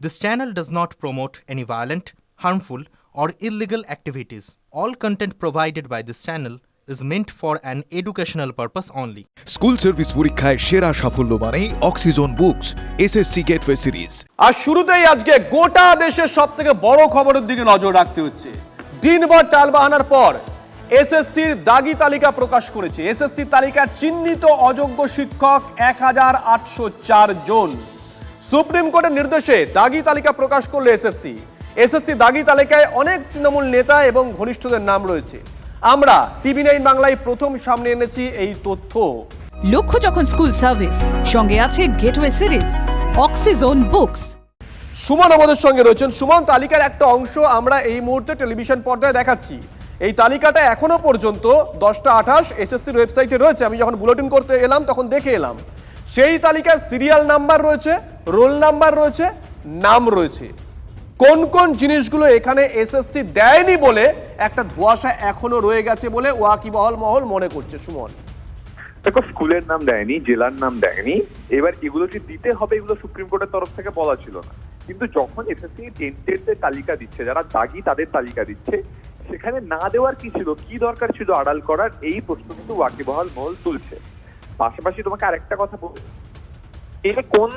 This channel does not promote any violent, harmful, or illegal activities. All content provided by this channel is meant for an educational purpose only. School service পরীক্ষায় সেরা সাফল্য মানেই Oxygen books SSC gateway series আর শুরুতেই আজকে গোটা দেশের সব থেকে বড় খবরের দিকে নজর রাখতে হচ্ছে দিনভর টালবাহানার পর এসএসসির দাগি তালিকা প্রকাশ করেছে এসএসসি তালিকার চিহ্নিত অযোগ্য শিক্ষক এক হাজার আটশো চার জন সুপ্রিম কোর্টের নির্দেশে দাগি তালিকা প্রকাশ করল এসএসসি এসএসসি দাগি তালিকায় অনেক তৃণমূল নেতা এবং ঘনিষ্ঠদের নাম রয়েছে। আমরা টিভি নাইন বাংলায় প্রথম সামনে এনেছি এই তথ্য। লক্ষ্য যখন স্কুল সার্ভিস সঙ্গে আছে gateway series Oxyzone books. Suman আমাদের সঙ্গে রয়েছেন। সুমন তালিকার একটা অংশ আমরা এই মুহূর্তে টেলিভিশন পর্দায় দেখাচ্ছি। এই তালিকাটা এখনও পর্যন্ত দশটা আঠাশ এসএসসির ওয়েবসাইটে রয়েছে। আমি যখন বুলেটিন করতে এলাম তখন দেখে এলাম। সেই তালিকায় সিরিয়াল নাম্বার রয়েছে, রোল নাম্বার রয়েছে, নাম রয়েছে। কোন কোন জিনিসগুলো এখানে এসএসসি দেয়নি বলে একটা ধোঁয়াশা এখনও রয়ে গেছে বলে ওয়াকিবহল মহল মনে করছে, সুমন। দেখো, স্কুলের নাম দেয়নি, জেলার নাম দেয়নি। এবার এগুলো যে দিতে হবে, এগুলো সুপ্রিম কোর্টের তরফ থেকে বলা ছিল না। কিন্তু যখন এসএসসি টেন্টেডদের তালিকা দিচ্ছে, যারা দাগি তাদের তালিকা দিচ্ছে, সেখানে না দেওয়ার কি ছিল? কি দরকার ছিল আড়াল করার? এই প্রশ্ন কিন্তু ওয়াকিবহাল মহল তুলছে। পাশাপাশি তোমাকে আরেকটা কথা বল। এটা কোন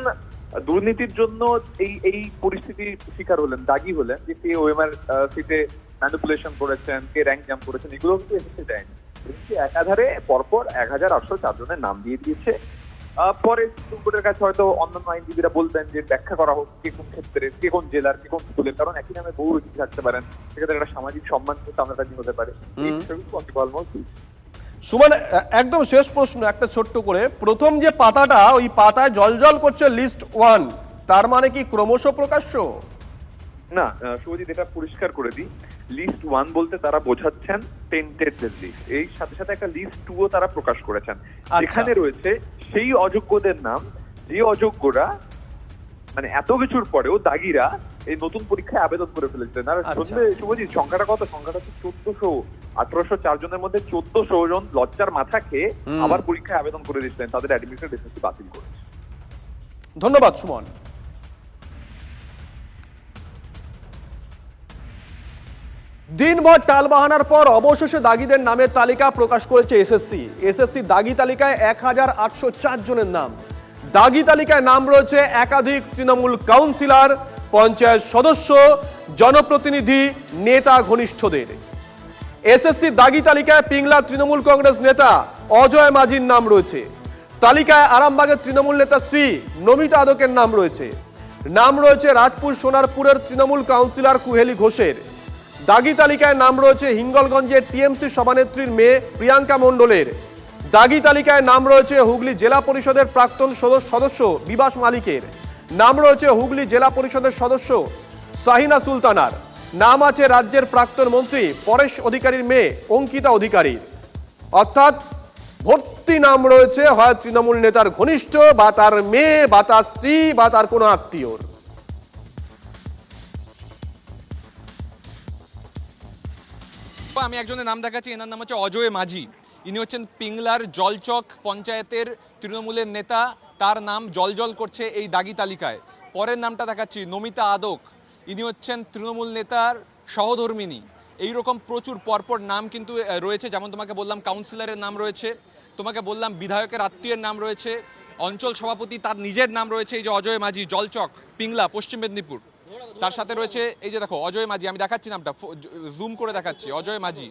দুর্নীতির জন্য এই এই পরিস্থিতির শিকার হলেন দাগি হলেন যে কে ওএমআর সিটে ম্যানিপুলেশন করেছেন কে র্যাঙ্ক জাম্প করেছেন এগুলো কিন্তু এসেছে দেয়নি। একাধারে পরপর এক হাজার আটশো চার জনের নাম দিয়ে দিয়েছে। পরে সুপ্রিম কোর্টের কাছে হয়তো অন্যান্য আইনজীবীরা বলবেন যে ব্যাখ্যা করা হোক কে কোন ক্ষেত্রে কে কোন জেলার কে কোন স্কুলের কারণ একই নামে বহু ব্যক্তি থাকতে পারেন। সেক্ষেত্রে একটা সামাজিক সম্মান কিন্তু টানাটানি হতে পারে। সুমন একদম শেষ প্রশ্ন একটা ছোট্ট করে। প্রথম যে পাতাটা ওই পাতায় জলজল করছে লিস্ট ওয়ান তার মানে কি ক্রমশ প্রকাশ্য? না শুভজিৎ এটা পরিষ্কার করে দিই। লিস্ট ওয়ান বলতে তারা বোঝাচ্ছেন টেন্টেড লিস্ট এই সাথে সাথে একটা লিস্ট টু ও তারা প্রকাশ করেছেন। আচ্ছা। এখানে রয়েছে সেই অযোগ্যদের নাম যে অযোগ্যরা মানে এত কিছুর পরেও দাগিরা এই নতুন পরীক্ষায় আবেদন করে ফেলেছিলেন আর আচ্ছা। শুনলে শুভজিৎ সংখ্যাটা কত? সংখ্যাটা হচ্ছে চোদ্দশো আঠারোশো চার জনের মধ্যে চোদ্দশো জন লজ্জার মাথা খেয়ে আবার পরীক্ষায় আবেদন করে দিয়েছিলেন। তাদের অ্যাডমিশন বাতিল করেছে ধন্যবাদ সুমন। দিনভর টালবাহানার পর অবশেষে দাগিদের নামের তালিকা প্রকাশ করেছে এসএসসি। এসএসসি দাগি তালিকায় এক হাজার আটশো চার জনের নাম। দাগি তালিকায় নাম রয়েছে একাধিক তৃণমূল কাউন্সিলর, পঞ্চায়েত সদস্য, জনপ্রতিনিধি, নেতা ঘনিষ্ঠদের। এসএসসি দাগি তালিকায় পিংলা তৃণমূল কংগ্রেস নেতা অজয় মাঝির নাম রয়েছে। তালিকায় আরামবাগের তৃণমূল নেতা শ্রী নমিতা আদকের নাম রয়েছে। নাম রয়েছে রাজপুর সোনারপুরের তৃণমূল কাউন্সিলর কুহেলি ঘোষের। দাগি তালিকায় নাম রয়েছে হিঙ্গলগঞ্জের টিএমসি সভানেত্রীর মেয়ে প্রিয়াঙ্কা মণ্ডলের। দাগি তালিকায় নাম রয়েছে হুগলি জেলা পরিষদের প্রাক্তন সদস্য- বিবাস মালিকের। নাম রয়েছে হুগলি জেলা পরিষদের সদস্য সাহিনা সুলতানার। নাম আছে রাজ্যের প্রাক্তন মন্ত্রী পরেশ অধিকারীর মেয়ে অঙ্কিতা অধিকারীর। অর্থাৎ ভর্তি নাম রয়েছে হয় তৃণমূল নেতার ঘনিষ্ঠ বা তার মেয়ে, বা তার স্ত্রী, বা তার কোনো আত্মীয়র। আমি একজনের নাম দেখাচ্ছি, এনার নাম হচ্ছে অজয় মাঝি। ইনি হচ্ছেন পিংলার জলচক পঞ্চায়েতের তৃণমূলের নেতা। তার নাম জলজল করছে এই দাগি তালিকায়। পরের নামটা দেখাচ্ছি, নমিতা আদক। ইনি হচ্ছেন তৃণমূল নেতার সহধর্মিনী। এই রকম প্রচুর পরপর নাম কিন্তু রয়েছে। যেমন তোমাকে বললাম, কাউন্সিলরের নাম রয়েছে। তোমাকে বললাম, বিধায়কের আত্মীয়ের নাম রয়েছে। অঞ্চল সভাপতি তার নিজের নাম রয়েছে, এই যে অজয় মাঝি, জলচক, পিংলা, পশ্চিম মেদিনীপুর। তার সাথে রয়েছে, এই যে দেখো, অজয় মাঝি, আমি দেখাচ্ছি নামটা জুম করে দেখাচ্ছি, অজয় মাঝি।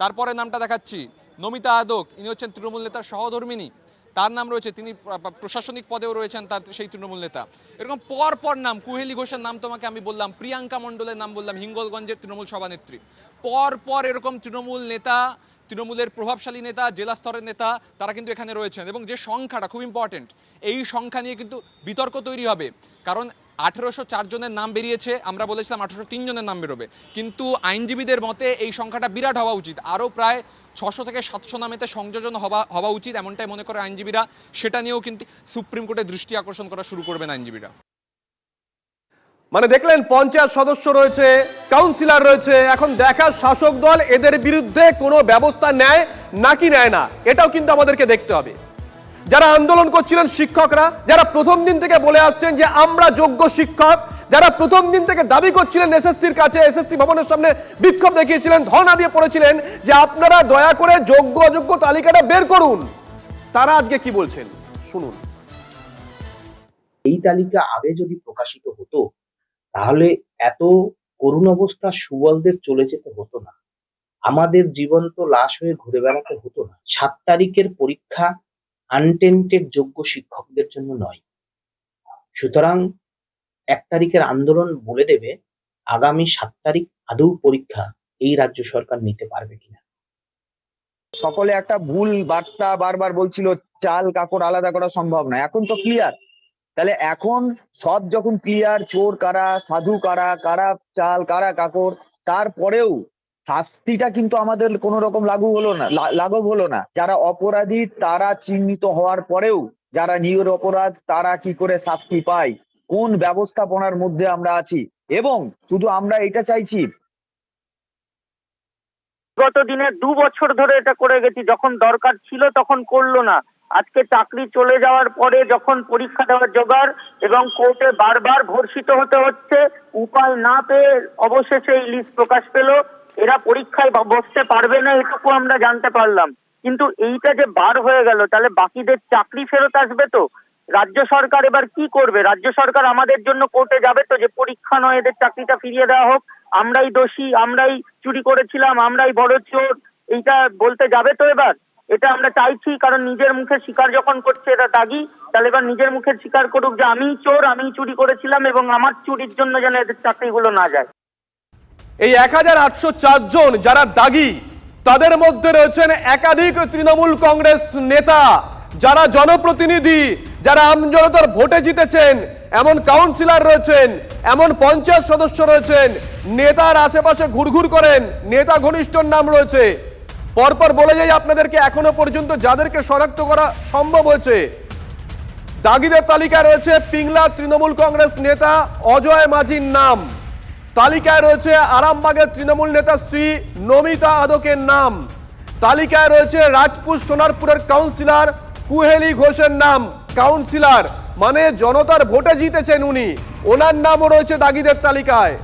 তারপরে নামটা দেখাচ্ছি নমিতা আদক, ইনি হচ্ছেন তৃণমূল নেতার সহধর্মিনী। তার নাম রয়েছে, তিনি প্র- প্র- প্রশাসনিক পদেও রয়েছেন তার সেই তৃণমূল নেতা। এরকম পর পর নাম, কুহেলি ঘোষের নাম তোমাকে আমি বললাম, প্রিয়াঙ্কা মণ্ডলের নাম বললাম, হিঙ্গলগঞ্জের তৃণমূল সভানেত্রী। পর পর এরকম তৃণমূল নেতা তৃণমূলের প্রভাবশালী নেতা, জেলা স্তরের নেতা, তারা কিন্তু এখানে রয়েছেন এবং যে সংখ্যাটা খুব ইম্পর্টেন্ট এই সংখ্যা নিয়ে কিন্তু বিতর্ক তৈরি হবে। কারণ আঠেরোশো চার জনের নাম বেরিয়েছে, আমরা বলেছিলাম আঠেরোশো তিন জনের নাম বেরোবে। কিন্তু আইনজীবীদের মতে এই সংখ্যাটা বিরাট হওয়া উচিত। আরও প্রায় ছশো থেকে সাতশো নামেতে সংযোজন হওয়া হওয়া উচিত এমনটাই মনে করে আইনজীবীরা। সেটা নিয়েও কিন্তু সুপ্রিম কোর্টের দৃষ্টি আকর্ষণ করা শুরু করবেন আইনজীবীরা। মানে দেখলেন পঞ্চায়েত সদস্য রয়েছে কাউন্সিলর রয়েছে, এখন দেখা শাসক দল এদের বিরুদ্ধে কোনো ব্যবস্থা নেয় নাকি নেয় না, এটাও কিন্তু আমাদেরকে দেখতে হবে। যারা আন্দোলন করছিলেন শিক্ষকরা, যারা প্রথম দিন থেকে বলে আসছেন যে আমরা যোগ্য শিক্ষক, যারা প্রথম দিন থেকে দাবি করছিলেন এসএসসির কাছে, এসএসসি ভবনের সামনে বিক্ষোভ দেখিয়েছিলেন, ধর্ণা দিয়ে পড়েছিলেন যে আপনারা দয়া করে যোগ্য অযোগ্য তালিকাটা বের করুন। তারা আজকে কি বলছেন? শুনুন। এই তালিকা আগে যদি প্রকাশিত হতো তাহলে এত করুণ অবস্থা সুবলদের চলে যেতে হতো না। আমাদের জীবন তো লাশ হয়ে ঘুরে বেড়াতে হতো না। সাত তারিখের পরীক্ষা আনটেন্টেড যোগ্য শিক্ষকদের জন্য নয়। সুতরাং এক তারিখের আন্দোলন বলে দেবে, আগামী সাত তারিখ আদৌ পরীক্ষা এই রাজ্য সরকার নিতে পারবে কিনা। সকলে একটা ভুল বার্তা বারবার বলছিল, চাল কাপড় আলাদা করা সম্ভব না এখন তো ক্লিয়ার তাহলে এখন সব যখন ক্লিয়ার, চোর কারা, সাধু কারা কারা চাল, কারা কাপড় তারপরেও শাস্তিটা কিন্তু আমাদের কোনো রকম লাগু হলো না লাঘব হলো না। যারা অপরাধী, তারা চিহ্নিত হওয়ার পরেও যারা নিয়র অপরাধ, তারা কি করে শাস্তি পায়? কোন ব্যবস্থাপনার মধ্যে আমরা আছি? এবং শুধু আমরা এটা চাইছি, গত দিনে দু বছর ধরে এটা করে গেছি, যখন দরকার ছিল তখন করল না। আজকে চাকরি চলে যাওয়ার পরে যখন পরীক্ষা দেওয়ার জোগাড় এবং কোর্টে বারবার ভর্ষিত হতে হচ্ছে, উপায় না পেয়ে অবশেষে এই লিস্ট প্রকাশ পেল। এরা পরীক্ষায় বসতে পারবে না এটুকু আমরা জানতে পারলাম। কিন্তু এইটা যে বার হয়ে গেল, তাহলে বাকিদের চাকরি ফেরত আসবে তো? রাজ্য সরকার এবার কি করবে? রাজ্য সরকার আমাদের জন্য কোর্টে যাবে তো যে পরীক্ষা নয়, এদের চাকরিটা ফিরিয়ে দেওয়া হোক। আমরাই দোষী, আমরাই চুরি করেছিলাম, আমরাই বড় চোর, এইটা বলতে যাবে তো এবার? এটা আমরা চাইছি, কারণ নিজের মুখে স্বীকার যখন করছে এটা দাগি, তাহলে এবার নিজের মুখে স্বীকার করুক যে আমিই চোর, আমিই চুরি করেছিলাম এবং আমার চুরির জন্য যেন এদের চাকরিগুলো না যায়। এই এক হাজার আটশো জন যারা দাগি, তাদের মধ্যে রয়েছেন একাধিক তৃণমূল কংগ্রেস নেতা, যারা জনপ্রতিনিধি, যারা আমজনতার ভোটে জিতেছেন, এমন কাউন্সিলর রয়েছেন, এমন পঞ্চায়েত সদস্য রয়েছেন, নেতার আশেপাশে ঘুরঘুর করেন, নেতা ঘনিষ্ঠর নাম রয়েছে। পরপর বলে যাই আপনাদেরকে এখনও পর্যন্ত যাদেরকে শনাক্ত করা সম্ভব হয়েছে। দাগিদের তালিকায় রয়েছে পিংলা তৃণমূল কংগ্রেস নেতা অজয় মাঝির নাম। তালিকায় রয়েছে আরামবাগের তৃণমূল নেতা শ্রী নমিতা আদকের নাম। তালিকায় রয়েছে রাজপুর সোনারপুরের কাউন্সিলর কুহেলি ঘোষের নাম। কাউন্সিলর মানে জনতার ভোটে জিতেছেন উনি। ওনার নামও রয়েছে দাগিদের তালিকায়।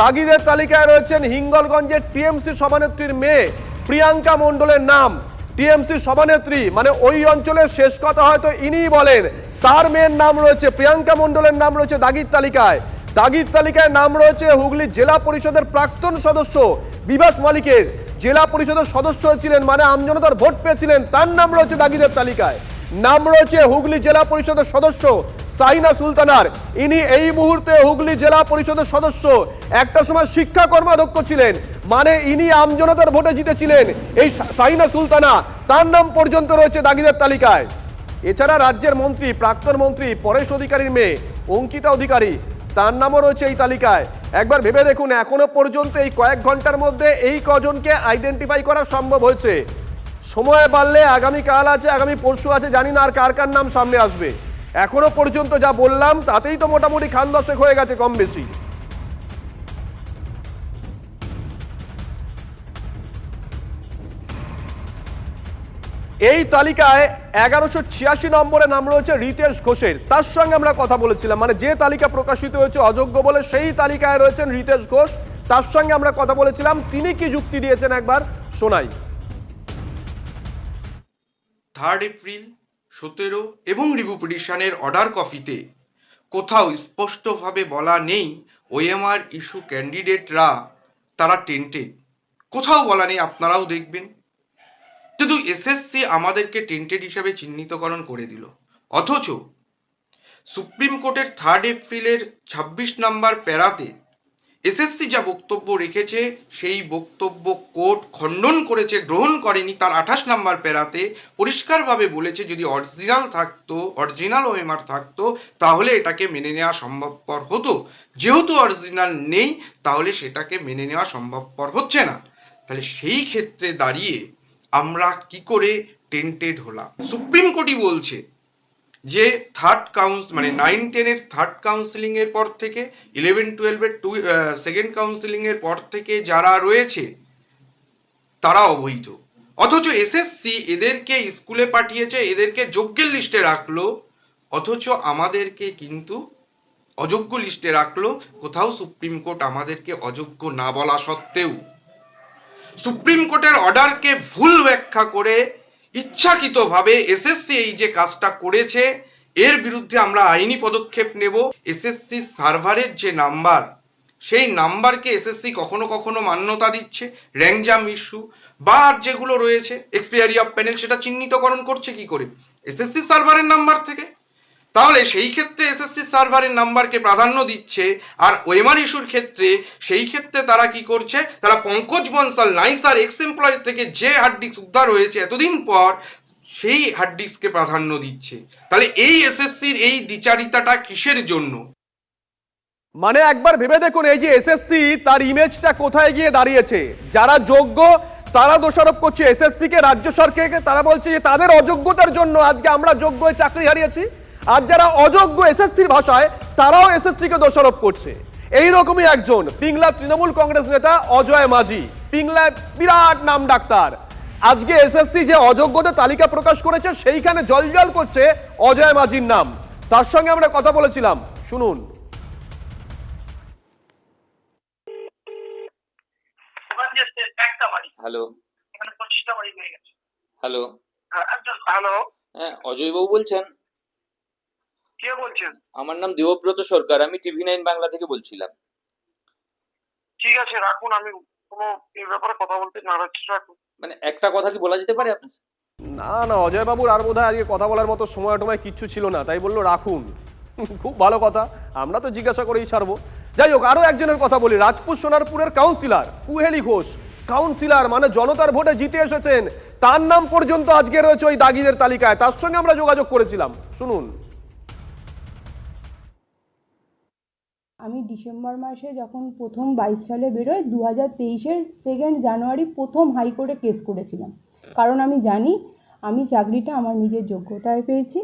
দাগিদের তালিকায় রয়েছেন হিঙ্গলগঞ্জের টিএমসি সভানেত্রীর মেয়ে প্রিয়াঙ্কা মণ্ডলের নাম, টিএমসি সভানেত্রী মানে ওই অঞ্চলের শেষ কথা হয়তো ইনিই বলেন। তার মেয়ের নাম রয়েছে, প্রিয়াঙ্কা মণ্ডলের নাম রয়েছে দাগির তালিকায়। দাগির তালিকায় নাম রয়েছে হুগলি জেলা পরিষদের প্রাক্তন সদস্য বিভাস মালিকের। জেলা পরিষদের সদস্য ছিলেন মানে আমজনতার ভোট পেয়েছিলেন, তার নাম রয়েছে দাগিদের তালিকায়। নাম রয়েছে হুগলি জেলা পরিষদের সদস্য সাইনা সুলতানার। ইনি এই মুহূর্তে হুগলি জেলা পরিষদের সদস্য। একটা সময় শিক্ষা কর্মাধ্যক্ষ ছিলেন। মানে ইনি আমজনতার ভোটে জিতেছিলেন। এই সাইনা সুলতানা, তার নাম পর্যন্ত রয়েছে দাগিদের তালিকায়। এছাড়া রাজ্যের মন্ত্রী, প্রাক্তন মন্ত্রী, পরেশ অধিকারীর মেয়ে, অঙ্কিতা অধিকারী, তার নামও রয়েছে এই তালিকায়। একবার ভেবে দেখুন, এখনও পর্যন্ত এই কয়েক ঘণ্টার মধ্যে এই কজনকে আইডেন্টিফাই করা সম্ভব হয়েছে। সময় বাড়লে আগামী কাল আছে, আগামী পরশু আছে, জানি না আর কার কার নাম সামনে আসবে। এখনও পর্যন্ত যা বললাম, তাতেই তো মোটামুটি খান দশেক হয়ে গেছে কম বেশি। এই তালিকায় এগারোশো ছিয়াশি নম্বরে নাম রয়েছে রিতেশ ঘোষের। তার সঙ্গে আমরা কথা বলেছিলাম মানে যে তালিকা প্রকাশিত হয়েছে অযোগ্য বলে সেই তালিকায় রয়েছেন রিতেশ ঘোষ। তার সঙ্গে আমরা কথা বলেছিলাম, তিনি কি যুক্তি দিয়েছেন একবার? শোনাই। থার্ড এপ্রিল সতেরো এবং রিভিউ পিটিশনের অর্ডার কপিতে কোথাও স্পষ্টভাবে বলা নেই, ওএমআর ইস্যু ক্যান্ডিডেটরা তারা টেন্টেড। কোথাও বলা নেই, আপনারাও দেখবেন। শুধু এসএসসি আমাদেরকে টেন্টেড হিসাবে চিহ্নিতকরণ করে দিল। অথচ সুপ্রিম কোর্টের থার্ড এপ্রিলের ছাব্বিশ নাম্বার প্যারাতে এসএসসি যা বক্তব্য রেখেছে, সেই বক্তব্য কোর্ট খণ্ডন করেছে, গ্রহণ করেনি, তার আঠাশ নাম্বার প্যারাতে পরিষ্কারভাবে বলেছে, যদি অরিজিনাল থাকতো, অরিজিনাল ওএমআর থাকতো, তাহলে এটাকে মেনে নেওয়া সম্ভবপর হতো। যেহেতু অরিজিনাল নেই, তাহলে সেটাকে মেনে নেওয়া সম্ভবপর হচ্ছে না। তাহলে সেই ক্ষেত্রে দাঁড়িয়ে আমরা কি করে টেন্টেড হলাম? সুপ্রিম কোর্টই বলছে যে থার্ড কাউন্স মানে নাইন টেনের থার্ড কাউন্সিলিংয়ের পর থেকে ইলেভেন টুয়েলভের টু সেকেন্ড কাউন্সিলিংয়ের পর থেকে যারা রয়েছে তারা অবৈধ অথচ এসএসসি এদেরকে স্কুলে পাঠিয়েছে এদেরকে যোগ্যের লিস্টে রাখল অথচ আমাদেরকে কিন্তু অযোগ্য লিস্টে রাখল কোথাও সুপ্রিম কোর্ট আমাদেরকে অযোগ্য না বলা সত্ত্বেও। সুপ্রিম কোর্টের অর্ডারকে ভুল ব্যাখ্যা করে ইচ্ছাকৃতভাবে এসএসসি এই যে কাজটা করেছে, এর বিরুদ্ধে আমরা আইনি পদক্ষেপ নেব। এসএসসি সার্ভারের যে নাম্বার, সেই নাম্বারকে এসএসসি কখনো কখনো মান্যতা দিচ্ছে র্যাঙ্কজাম ইস্যু বা আর যেগুলো রয়েছে, এক্সপায়ারি অফ প্যানেল, সেটা চিহ্নিতকরণ করছে কি করে? এসএসসি সার্ভারের নাম্বার থেকে তাহলে সেই ক্ষেত্রে এসএসসি সার্ভারের নাম্বারকে প্রাধান্য দিচ্ছে, আর ওয়েমার ইস্যুর ক্ষেত্রে সেই ক্ষেত্রে তারা কি করছে? তারা পঙ্কজ বনসাল, নাইসার এক্স এমপ্লয়ের থেকে যে হার্ড ডিস্ক উদ্ধার হয়েছে এতদিন পর, সেই হার্ড ডিস্ককে প্রাধান্য দিচ্ছে। তাহলে এই এসএসসির এই দ্বিচারিতাটা কিসের জন্য? মানে একবার ভেবে দেখুন, এই যে এসএসসি তার ইমেজটা কোথায় গিয়ে দাঁড়িয়েছে? যারা যোগ্য, তারা দোষারোপ করছে। এসএসসি কে রাজ্য সরকারকে, তারা বলছে যে তাদের অযোগ্যতার জন্য আজকে আমরা যোগ্য চাকরি হারিয়েছি। আর যারা অযোগ্য এসএসসির ভাষায় তারাও এসএসসি কে দোষারোপ করছে। এই রকমই একজন পিংলা তৃণমূল কংগ্রেস নেতা অজয় মাঝি পিংলায় বিরাট নাম ডাক্তার। আজকে এসএসসি যে অযোগ্যদের তালিকা প্রকাশ করেছে সেইখানে জলজল করছে অজয় মাঝির নাম। তার সঙ্গে আমরা কথা বলেছিলাম। শুনুন। হ্যালো। হ্যালো। হ্যালো। হ্যাঁ অজয়বাবু বলছেন? কে বলছেন? আমার নাম দেবব্রত সরকার আমি টিভি নাইন বাংলা থেকে বলছিলাম। ঠিক আছে রাখুন আমি কোনো এই ব্যাপারে কথা বলতে নারাজ রাখুন। মানে একটা কথা কি বলা যেতে পারে আপনার? না না অজয় বাবুর আর বোধহয় আজকে কথা বলার মতো সময় টময় কিচ্ছু ছিল না তাই বলল রাখুন। খুব ভালো কথা আমরা তো জিজ্ঞাসা করেই ছাড়বো। যাই হোক আরও একজনের কথা বলি রাজপুত সোনারপুরের কাউন্সিলর কুহেলি ঘোষ। কাউন্সিলর মানে জনতার ভোটে জিতে এসেছেন তার নাম পর্যন্ত আজকে রয়েছে ওই দাগিদের তালিকায় তার সঙ্গে আমরা যোগাযোগ করেছিলাম। শুনুন। আমি ডিসেম্বর মাসে যখন প্রথম বাইশ সালে বেরোয় দু হাজার তেইশের সেকেন্ড জানুয়ারি প্রথম হাইকোর্টে কেস করেছিলাম। কারণ আমি জানি, আমি চাকরিটা আমার নিজের যোগ্যতায় পেয়েছি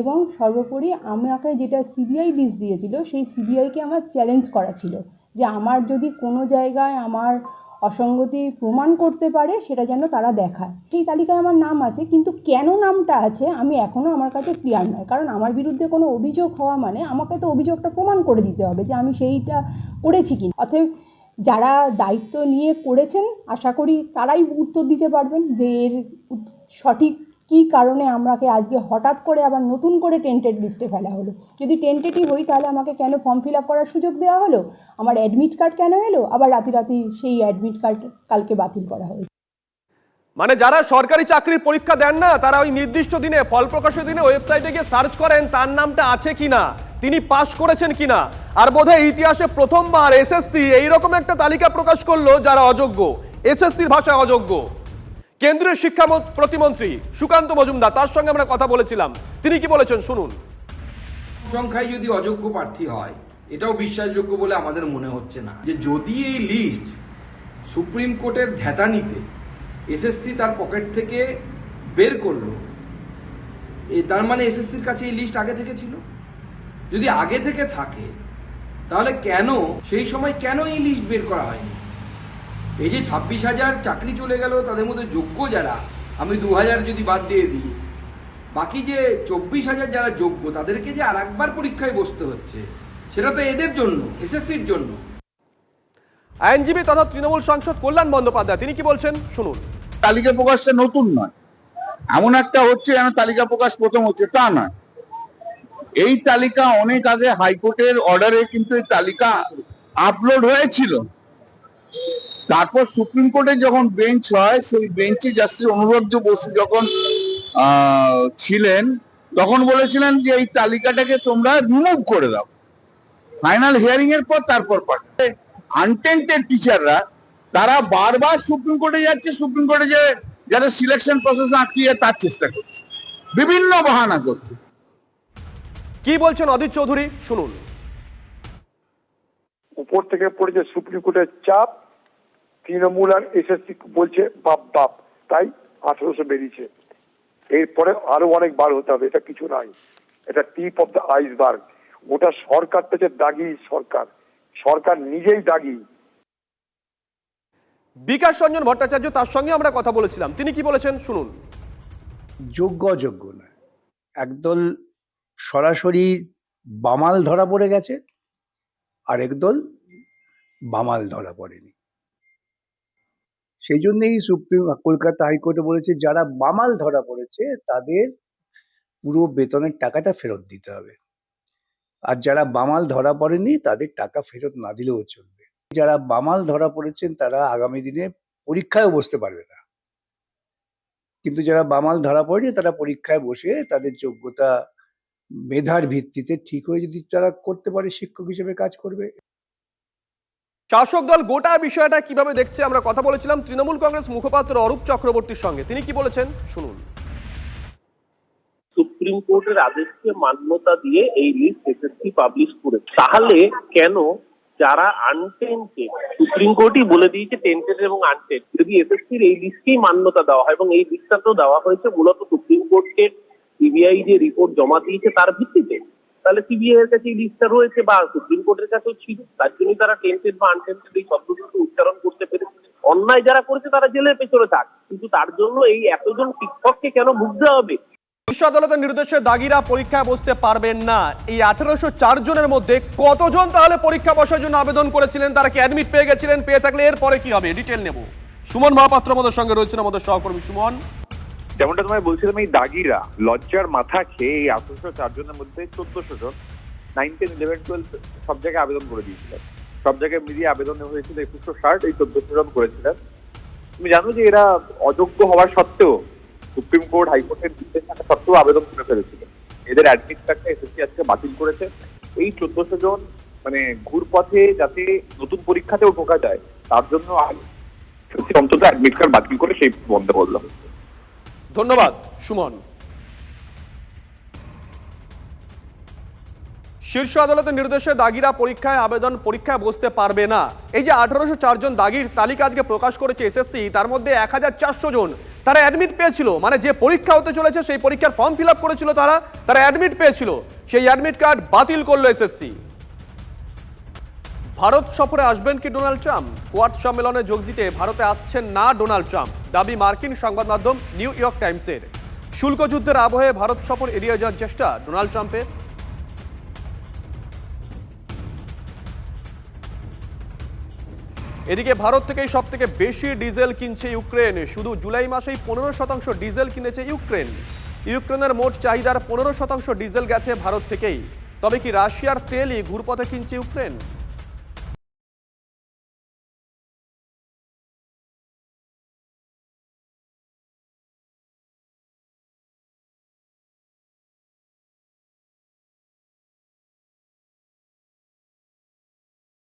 এবং সর্বোপরি আমাকে যেটা সিবিআই লিস্ট দিয়েছিল, সেই সিবিআইকে আমার চ্যালেঞ্জ করা ছিল যে আমার যদি কোনো জায়গায় আমার অসঙ্গতি প্রমাণ করতে পারে, সেটা যেন তারা দেখায়। সেই তালিকায় আমার নাম আছে, কিন্তু কেন নামটা আছে আমি এখনও আমার কাছে ক্লিয়ার নয়। কারণ আমার বিরুদ্ধে কোনো অভিযোগ হওয়া মানে আমাকে তো অভিযোগটা প্রমাণ করে দিতে হবে যে আমি সেইটা করেছি কি অথব যারা দায়িত্ব নিয়ে করেছেন, আশা করি তারাই উত্তর দিতে পারবেন যে এর সঠিক কী কারণে আমাকে আজকে হঠাৎ করে আবার নতুন করে টেন্টেড লিস্টে ফেলা হলো? যদি টেন্টেডই হই, তাহলে আমাকে কেন ফর্ম ফিল আপ করার সুযোগ দেওয়া হলো? আমার অ্যাডমিট কার্ড কেন এলো? আবার রাতি রাতি সেই অ্যাডমিট কার্ড কালকে বাতিল করা হয়েছে। মানে যারা সরকারি চাকরির পরীক্ষা দেন না, তারা ওই নির্দিষ্ট দিনে, ফল প্রকাশের দিনে ওয়েবসাইটে গিয়ে সার্চ করেন তার নামটা আছে কিনা, তিনি পাশ করেছেন কিনা। আর বোধহয় ইতিহাসে প্রথমবার এসএসসি এইরকম একটা তালিকা প্রকাশ করল যারা অযোগ্য। এসএসসির ভাষায় অযোগ্য। কেন্দ্রীয় শিক্ষা প্রতিমন্ত্রী সুকান্ত মজুমদার, তার সঙ্গে আমরা কথা বলেছিলাম। তিনি কি বলেছেন? শুনুন। সংখ্যায় যদি অযোগ্য প্রার্থী হয়, এটাও বিশ্বাসযোগ্য বলে আমাদের মনে হচ্ছে না। যে যদি এই লিস্ট সুপ্রিম কোর্টের ধ্যাতানিতে এসএসসি তার পকেট থেকে বের করল তার মানে এসএসসির কাছে এই লিস্ট আগে থেকে ছিল? যদি আগে থেকে থাকে, তাহলে কেন, সেই সময় কেন এই লিস্ট বের করা হয়নি? এই যে ছাব্বিশ হাজার চাকরি চলে গেল তাদের মধ্যে যোগ্য যারা আমি দু হাজার যদি বাদ দিয়ে দিই বাকি যে চব্বিশ হাজার যারা যোগ্য তাদেরকে যে আর একবার পরীক্ষায় বসতে হচ্ছে সেটা তো এদের জন্য এসএসসির জন্য। আইনজীবী তথা তৃণমূল সাংসদ কল্যাণ বন্দ্যোপাধ্যায় তিনি কি বলছেন? শুনুন। তালিকা প্রকাশটা নতুন নয়। এমন একটা হচ্ছে যেন তালিকা প্রকাশ প্রথম হচ্ছে তা নয়। এই তালিকা অনেক আগে হাইকোর্টের অর্ডারে কিন্তু এই তালিকা আপলোড হয়েছিল। তারপর সুপ্রিম কোর্টে যখন বেঞ্চ হয় সেই বেঞ্চে জাস্টিস অনুরোধ বসু যখন আহ, ছিলেন তখন বলেছিলেন যে এই তালিকাটাকে তোমরা রিমুভ করে দাও। ফাইনাল হিয়ারিং এর পর তারপর পাঠাবে আনটেন্টেড টিচাররা তারা বারবার সুপ্রিম কোর্টে যাচ্ছে সুপ্রিম কোর্টে যে যাদের সিলেকশন প্রসেস আটকিয়ে তার চেষ্টা করছে। বিভিন্ন বাহানা করছে। কি বলছেন অদিত চৌধুরী? শুনুন। উপর থেকে পড়েছে সুপ্রিম কোর্টের চাপ তৃণমূল আর এসএসসি বলছে বাপ বাপ। তাই আঠারোশো বেরিয়েছে। এরপরে আরও অনেক বার হতে হবে এটা কিছু নাই এটা টিপ অফ দ্য আইসবার্গ ওটা সরকারটা যে দাগি সরকার। সরকার নিজেই দাগি। বিকাশ রঞ্জন ভট্টাচার্য তার সঙ্গে আমরা কথা বলেছিলাম। তিনি কি বলেছেন? শুনুন। যোগ্য অযোগ্য না একদল সরাসরি বামাল ধরা পড়ে গেছে আরেক দল বামাল ধরা পড়েনি। সেই জন্যই সুপ্রিম, কলকাতা হাইকোর্টে বলেছে, যারা বামাল ধরা পড়েছে, তাদের পুরো বেতনের টাকাটা ফেরত দিতে হবে। আর যারা বামাল ধরা পড়েনি, তাদের টাকা ফেরত না দিলেও চলবে। যারা বামাল ধরা পড়েছেন, তারা আগামী দিনে পরীক্ষায় বসতে পারবে না। কিন্তু যারা বামাল ধরা পড়েনি, তারা পরীক্ষায় বসে তাদের যোগ্যতা, মেধার ভিত্তিতে ঠিক হয়ে যদি তারা করতে পারে, শিক্ষক হিসেবে কাজ করবে। শাসক দল গোটা বিষয়টা কীভাবে দেখছে, আমরা কথা বলেছিলাম তৃণমূল কংগ্রেস মুখপাত্র অরূপ চক্রবর্তীর সঙ্গে। তিনি কি বলেছেন? শুনুন। সুপ্রিম কোর্টের আদেশকে মান্যতা দিয়ে এই লিস্ট এসএসসি পাবলিশ করে তাহলে কেন যারা আনটেন্টেড সুপ্রিম কোর্টই বলে দিয়েছে টেন্টেড এবং আনটেন্ট যদি এসএসসির এই লিস্টকেই মান্যতা দেওয়া হয় এবং এই লিস্টটা তো দেওয়া হয়েছে, মূলত সুপ্রিম কোর্টকে সিবিআই যে রিপোর্ট জমা দিয়েছে, তার ভিত্তিতে। তাহলে সিবিআই এর কাছে এই লিস্টটা রয়েছে বা সুপ্রিম কোর্টের কাছেও ছিল। তার জন্যই তারা টেন্টেড বা আনটেন্টেড এই শব্দগুলো উচ্চারণ করতে পেরেছে। অন্যায় যারা করেছে তারা জেলের পেছনে থাক। কিন্তু তার জন্য এই এতজন শিক্ষককে কেন ভুগতে হবে? শীর্ষ আদালতের নির্দেশে দাগিরা পরীক্ষায় বসতে পারবেন না। এই আঠেরোশো চার জনের মধ্যে কতজন তাহলে পরীক্ষা বসার জন্য আবেদন করেছিলেন? তারা কি অ্যাডমিট পেয়ে গেছিলেন? পেয়ে থাকলে এরপরে কি হবে? ডিটেল নেব। সুমন মহাপাত্র আমাদের সঙ্গে রয়েছেন আমাদের সহকর্মী সুমন। যেমনটা তোমায় বলছিলাম, এই দাগিরা লজ্জার মাথা খেয়ে এই আঠারোশো চারজনের মধ্যে চোদ্দশো জন নাইন টেন ইলেভেন টুয়েলভ সব জায়গায় আবেদন করে দিয়েছিলেন সব জায়গায় মিলিয়ে আবেদন হয়েছিল একুশশো ষাট, এই চোদ্দশো জন করেছিলেন। তুমি জানো যে এরা অযোগ্য হওয়ার সত্ত্বেও সুপ্রিম কোর্ট, হাইকোর্টের নির্দেশ থাকা সত্ত্বেও আবেদন করে ফেলেছিল। এদের অ্যাডমিট কার্ডটা এসএসসি আজকে বাতিল করেছে। এই চোদ্দশো জন মানে ঘুরপথে যাতে নতুন পরীক্ষাতেও ঢোকা যায়, তার জন্য অন্তত অ্যাডমিট কার্ড বাতিল করে সেই বন্ধ করল। ধন্যবাদ, সুমন। শীর্ষ আদালতের নির্দেশে দাগিরা পরীক্ষায় আবেদন, পরীক্ষায় বসতে পারবে না। এই যে আঠারোশো চারজন দাগির তালিকা আজকে প্রকাশ করেছে এসএসসি তার মধ্যে এক হাজার চারশো জন তারা অ্যাডমিট পেয়েছিল। মানে যে পরীক্ষা হতে চলেছে, সেই পরীক্ষার ফর্ম ফিল করেছিল তারা তারা অ্যাডমিট পেয়েছিল। সেই অ্যাডমিট কার্ড বাতিল করল এসএসসি ভারত সফরে আসবেন কি ডোনাল্ড ট্রাম্প? কোয়াড সম্মেলনে যোগ দিতে ভারতে আসছেন না ডোনাল্ড ট্রাম্প, দাবি মার্কিন সংবাদ মাধ্যম নিউ ইয়র্ক টাইমসের। শুল্ক যুদ্ধের আবহে ভারত সফর এড়িয়ে যাওয়ার চেষ্টা ডোনাল্ড ট্রাম্পের। এদিকে ভারত থেকেই সব থেকে বেশি ডিজেল কিনছে ইউক্রেন। শুধু জুলাই মাসেই পনেরো শতাংশ ডিজেল কিনেছে ইউক্রেন। ইউক্রেনের মোট চাহিদার পনেরো শতাংশ ডিজেল গেছে ভারত থেকেই। তবে কি রাশিয়ার তেলই ঘুরপথে কিনছে ইউক্রেন?